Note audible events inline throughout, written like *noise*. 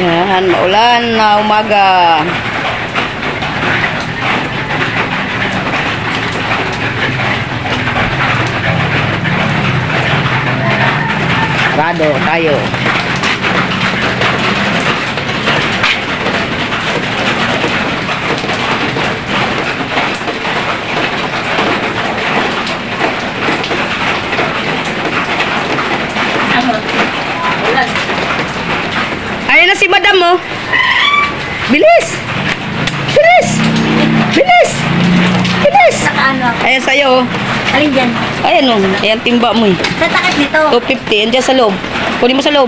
Yan, maulan na umaga. Rado tayo. Madam mo. Bilis! Bilis! Bilis! Bilis! Saka ano? Ayan sa'yo. oh. Alin dyan? Ayan o. Ayan timba mo eh. Sa takip nito. 250. Andiyan sa loob. Kunin mo sa loob.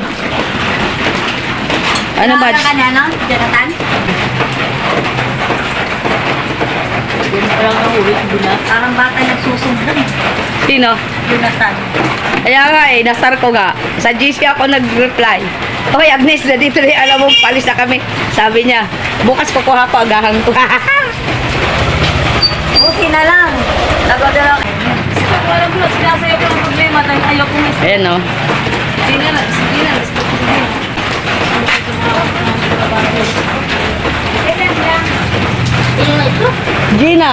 Ano Tawag match? ka na, no? Jonathan? Parang bata nagsusumbong. Sino? Jonathan. Kaya nga eh, nasar ko nga. Sa GC ako nag-reply. Okay, Agnes, na dito rin. Alam mo, palis na kami. Sabi niya, bukas kukuha ko agahan ko. *laughs* Buti na lang. Lago na lang. Walang ko, sinasayo ko ng problema dahil ayaw ko mas... Ayan o. Hindi na lang, sige na, gusto ko sige. Sino na ito? Gina.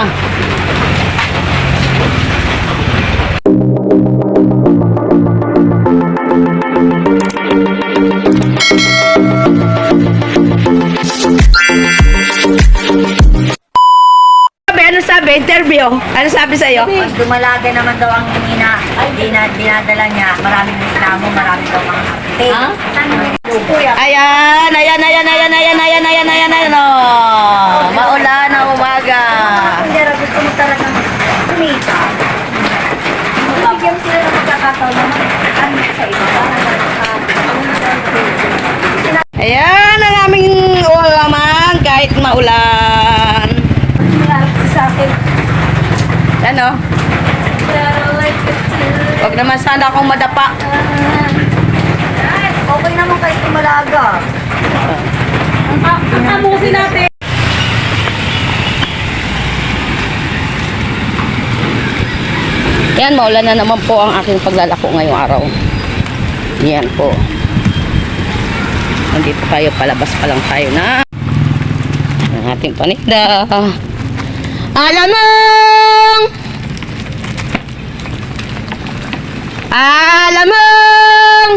Sabi, ano sabi? Interview. Ano sabi sa'yo? Pag dumalaga naman daw ang ina, dina, dinadala niya, maraming reklamo, maraming daw mga mo? Kuya. Ayan, ayan, ayan, ayan, ayan, ayan, ayan, ayan, ayan, oh. Maulan na umaga. Hindi, gusto mo talaga kumita. Bigyan mo sila ng pagkakataon na ano sa iba. Ayan ang aming ulaman kahit maulan. sa akin. Ano? Huwag naman sana akong madapa. Okay naman kahit tumalaga. Ang amusin natin. Yan, maulan na naman po ang aking paglalako ngayong araw. Yan po. Nandito tayo, palabas pa lang tayo na ang ating paninda. Alamang! Alamang!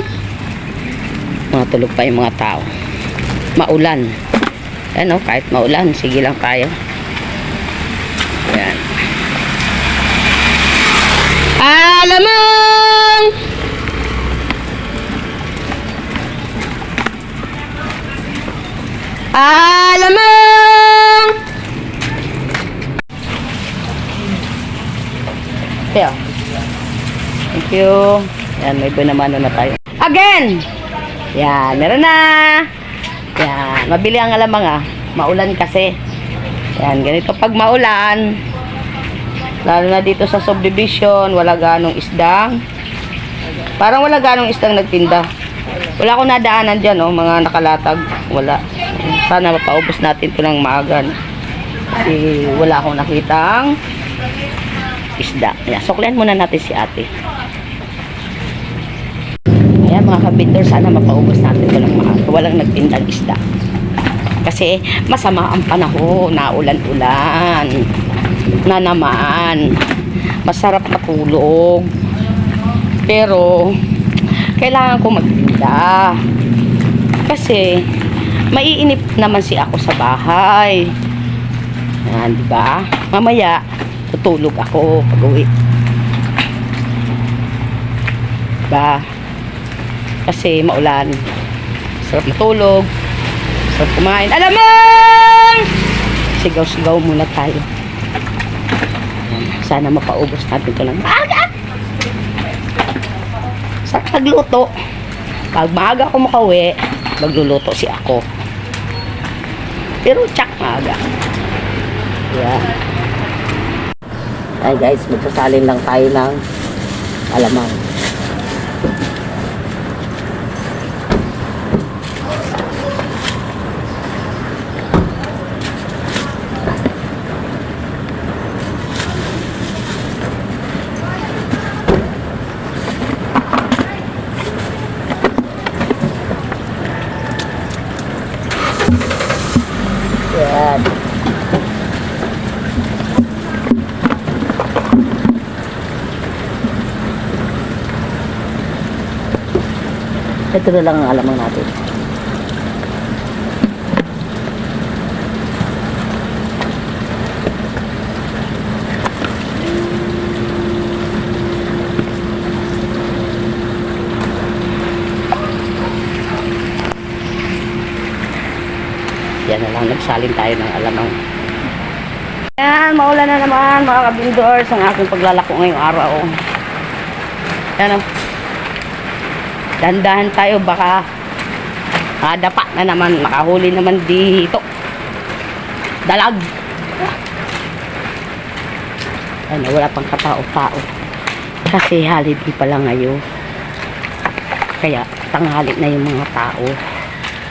Mga tulog pa yung mga tao. Maulan. Ano, kahit maulan, sige lang tayo. Yan. Alamang! Alamang! Kaya. Thank you. Yan, may binamano na tayo. Again! Yan, meron na. Yan, mabili ang alamang ah. Maulan kasi. Yan, ganito pag maulan, Lalo na dito sa subdivision, wala ganong isdang. Parang wala ganong isdang nagtinda. Wala akong nadaanan dyan, oh, mga nakalatag. Wala. Sana mapaubos natin ito ng maaga. Kasi wala akong nakitang isda. Ayan, suklian muna natin si ate. Ayan mga kabinter, sana mapaubos natin ito ng maaga. Walang nagtindang isda. Kasi masama ang panahon, naulan-ulan na naman. Masarap matulog. Pero, kailangan ko magtinda. Kasi, maiinip naman si ako sa bahay. Yan, di ba? Mamaya, tutulog ako pag uwi. Diba? Kasi maulan. Sarap matulog. Sarap kumain. Alam mo! Sigaw-sigaw muna tayo. Sana mapaubos natin ito ng maaga. Sa pagluto, pag maaga ako makauwi, magluluto si ako. Pero tsak maaga. Yan. Ay guys, magsasalin lang tayo ng alamang. yan. Ito na lang ang alam natin. Yan na lang, nagsalin tayo ng alamang. Yan, maulan na naman mga kabindors ang aking paglalako ngayong araw. Yan o. Dandahan tayo baka madapa na naman, makahuli naman dito. Dalag. Ano, wala pang katao-tao. Kasi holiday pa lang ngayon. Kaya tanghali na yung mga tao.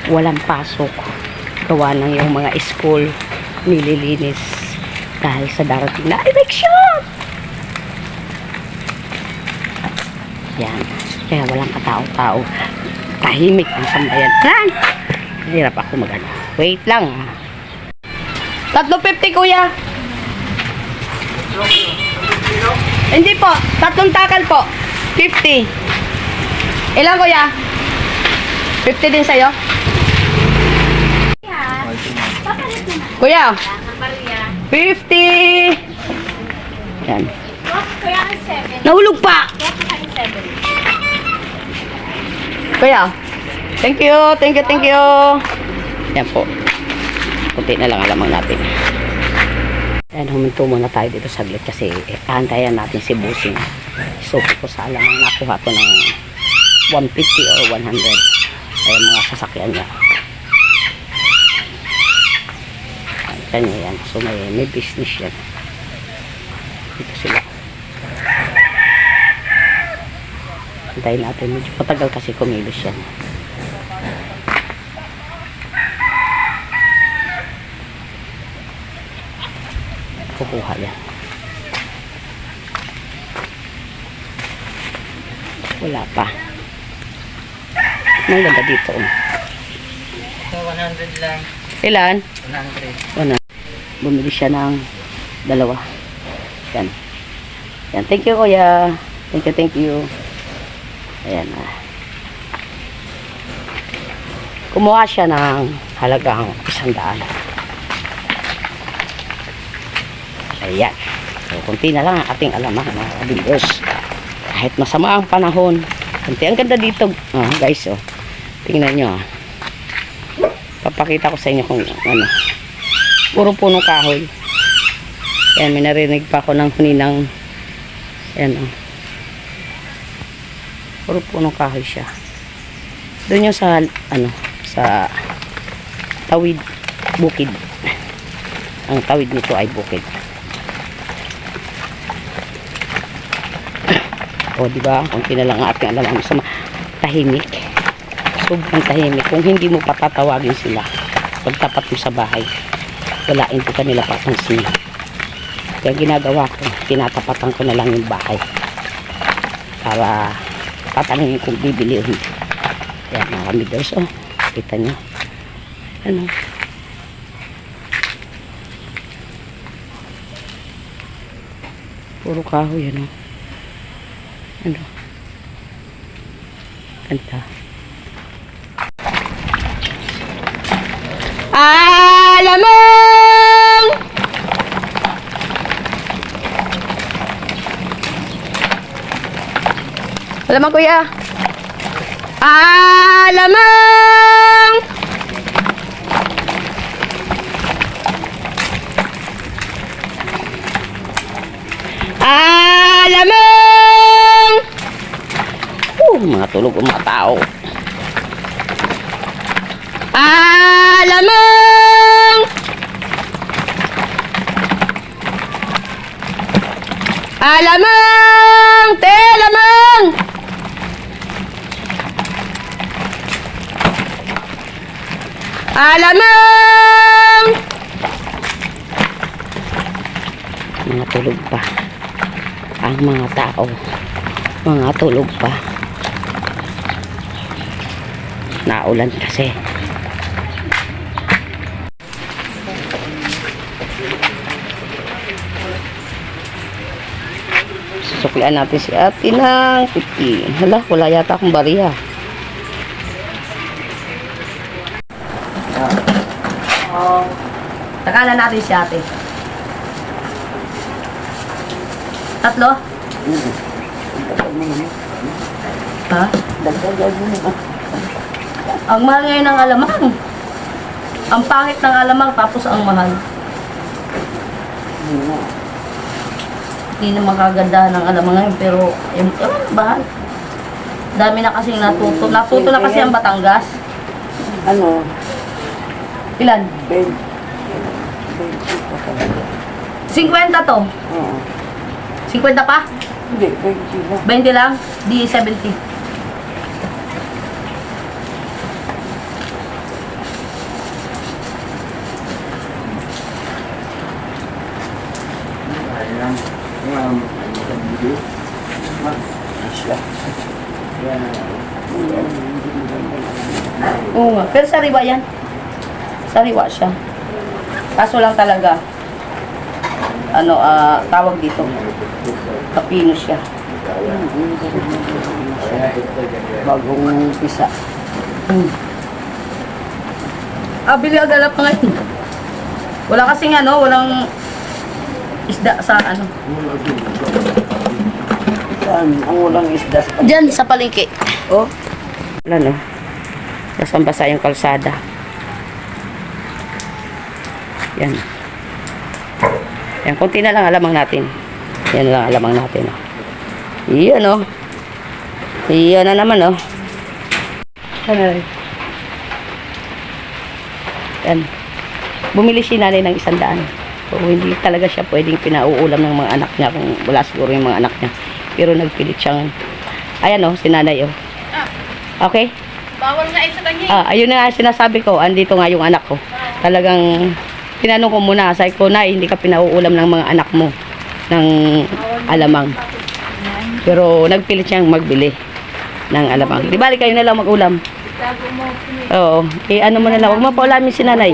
Walang pasok. Gawa ng yung mga school nililinis dahil sa darating na election. Yan. Kaya walang katao-tao. Tahimik ang sambayan. Yan. Hirap ako magano. Wait lang. ah. Tatlo 50 kuya. Hindi po. Tatlong takal po. 50. Ilan kuya? 50 din sa'yo? Kuya. 50. Yan. Nahulog pa. Kuya. Thank you, thank you, thank you. Yan po. Kunti na lang alamang natin. Yan, huminto muna tayo dito saglit kasi eh, aantayan natin si Busing. So, ko sa alamang nakuha to ng 150 or 100. Ay, mga sasakyan niya. Kanya yan. So, may, may business yan. Dito sila. Antayin natin. Medyo patagal kasi kumilos yan. Kukuha yan. Wala pa. Ang ganda dito. oh. So, 100 lang. Ilan? 100. Ano? Bumili siya ng dalawa. Yan. Yan. Thank you, kuya. Thank you, thank you. Ayan ah. Kumuha siya ng halagang isang daan. Ayan. So, kunti na lang ang ating alamang mga kabinders. Kahit masama ang panahon. Kunti ang ganda dito. Ah, guys, oh. Tingnan nyo, ah. Papakita ko sa inyo kung ano. Puro punong kahoy. Ayan, may narinig pa ako ng huninang ayan o. Puro punong kahoy siya. Doon yung sa, ano, sa tawid, bukid. Ang tawid nito ay bukid. O, *clears throat* di ba? Kung lang ang ating alam sa tahimik. Sobrang tahimik. Kung hindi mo patatawagin sila, pagtapat mo sa bahay, wala, hindi ka nila papansin. Kaya ginagawa ko, tinatapatan ko na lang yung bahay. Para tatanungin kung bibili o hindi. Yan, mga kamigos, oh. Kita nyo. Ano? Puro kahoy, ano? Ano? Kanta. Alamang kuya. Alamang! Alamang! Uh, mga tulog ang mga tao. Alamang! Alamang! Te, alamang! Alamang! Mga tulog pa. Ang mga tao. Mga tulog pa. Naulan kasi. Susuklian natin si ate ng 50. Hala, wala yata akong bariya. Akala natin si ate. Tatlo? Ha? Ang mahal ngayon ng alamang. Ang pangit ng alamang tapos ang mahal. Hindi naman kagandahan ng alamang ngayon pero yung, ewan, bahal. Dami na kasing natuto. Natuto na kasi ang Batangas. Ano? Ilan? 20. 50 to. Oo. 50 pa? Hindi, 20 lang. 20 lang? Di 70. Oo nga. Pero sariwa yan. Sariwa siya. Kaso lang talaga, ano, ah, tawag dito. Kapino siya. Bagong pisa. Hmm. Ah, bili agad pa ngayon. Wala kasing ano, walang isda sa ano. Saan? Ang walang isda sa Diyan sa palengke. Oh, Wala no. Basang-basa yung kalsada. Yan. Yan, konti na lang alamang natin. Yan lang alamang natin. Oh. Iyan oh. Iyan na naman oh. Ano? Yan. Bumili si nanay ng isang daan. So, hindi talaga siya pwedeng pinauulam ng mga anak niya kung wala siguro yung mga anak niya. Pero nagpilit siyang, ayan oh, si nanay oh. Okay? Bawal nga eh sa kanya. Ah, ayun na nga sinasabi ko, andito nga yung anak ko. Talagang tinanong ko muna, sabi ko, Nay, hindi ka pinauulam ng mga anak mo ng alamang. Pero nagpilit siyang magbili ng alamang. Di bali kayo na lang mag-ulam. Oo. Eh, ano mo na lang, huwag mo paulamin si nanay.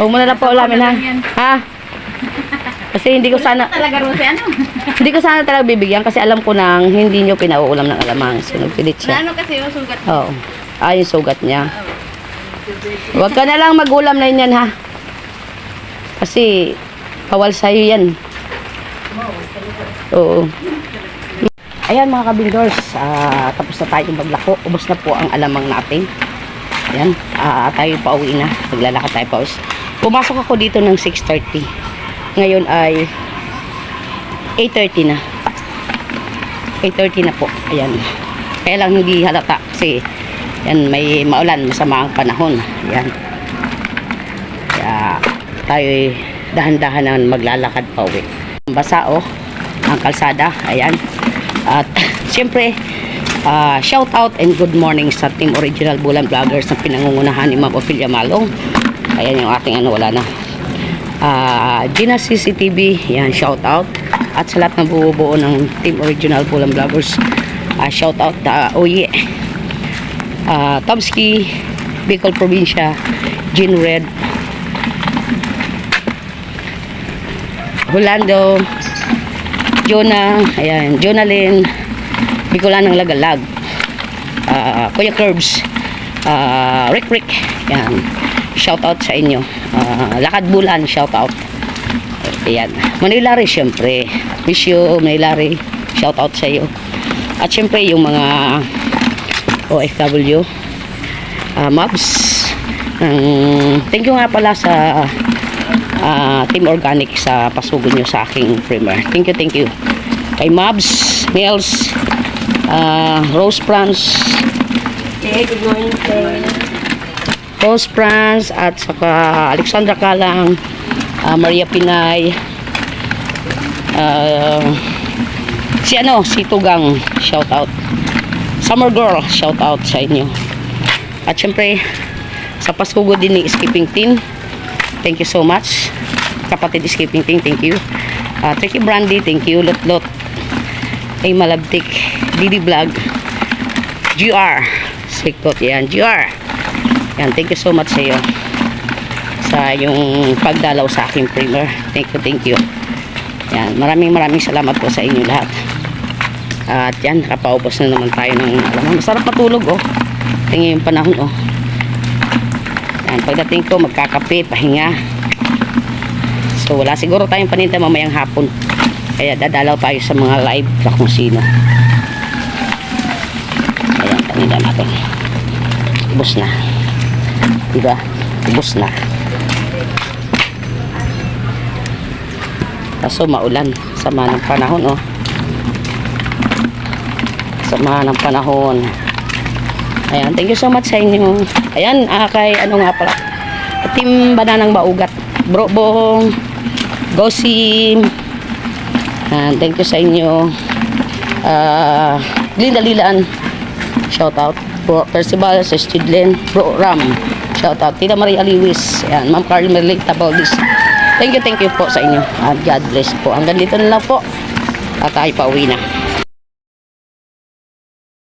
Huwag mo na lang paulamin ha. Ha? Kasi hindi ko sana, Talaga Rose, ano? hindi ko sana talaga bibigyan kasi alam ko nang hindi nyo pinauulam ng alamang. So, nagpilit siya. ano kasi yung sugat? Oo. Ah, yung sugat niya. Huwag ka na lang mag-ulam na yan, ha? Kasi, bawal sa'yo yan. Oo. Ayan mga kabindors, ah, tapos na tayo maglako. Ubos na po ang alamang natin. Ayan, ah, tayo pa uwi na. Maglalakad tayo pa uwi. Pumasok ako dito ng 6.30. Ngayon ay 8.30 na. 8.30 na po. Ayan. Kaya lang hindi halata kasi yan may maulan, masama ang panahon. Ayan. Tayo dahan-dahan na maglalakad pa uwi. Basa oh, ang kalsada. Ayan. At *laughs* siyempre, ah, shout out and good morning sa Team Original Bulan Vloggers na pinangungunahan ni Ma'am Ophelia Malong. Ayan yung ating ano, wala na. Ah, Gina CCTV, yan, shout out. At sa lahat ng bubuo ng Team Original Bulan Vloggers, ah, shout out uh, Oye. Ah, Tomski, Bicol Provincia, Jean Red, Rolando, Jonah, ayan, Jonalyn, Bicolan ng Lagalag, ah, Kuya Curbs, ah, Rick Rick, yan, shout out sa inyo. Ah, Lakad Bulan, shout out. Ayan. Manilari, syempre. Miss you, Manilari. Shout out sa iyo. At syempre, yung mga OFW, ah, mobs. Um, thank you nga pala sa ah, Team Organic sa pasugod nyo sa aking primer. Thank you, thank you. Kay Mobs, Mels, ah, Rose sir. Rose Franz at saka Alexandra Kalang, ah, Maria Pinay, ah, si ano, si Tugang, shout out. Summer Girl, shout out sa inyo. At syempre, sa Paskugo din ni Skipping Team, thank you so much. Kapatid Skipping Team, thank you. Uh, Tricky Brandy, thank you. Lot Lot, ay Malabtik, Didi Vlog, GR, Sikot, yan, GR. Yan, thank you so much sa iyo sa yung pagdalaw sa aking primer. Thank you, thank you. Yan, maraming maraming salamat po sa inyo lahat. At yan, nakapaubos na naman tayo ng alam mo, masarap matulog oh. Tingin yung panahon oh. Yan, pagdating ko magkakape, pahinga. So wala siguro tayong paninda mamayang hapon. Kaya dadalaw tayo sa mga live na kung sino. Ayan, paninda natin. Ubus na. Diba? Ubus na. Kaso maulan. Sama ng panahon, oh. Sama ng panahon. Ayan, thank you so much sa inyo. Ayan, ah, kay ano nga pala. Team Bananang Maugat. Bro Bong. Gosim. Ayan, thank you sa inyo. Ah, Glinda Lilaan. Shout out. Bro Percival, sa Studlen. Bro Ram. Shout out. Tita Maria Lewis. Ayan, Ma'am Carly Merlita Tabaudis. Thank you, thank you po sa inyo. At God bless po. Hanggang dito na lang po. At tayo pauwi na.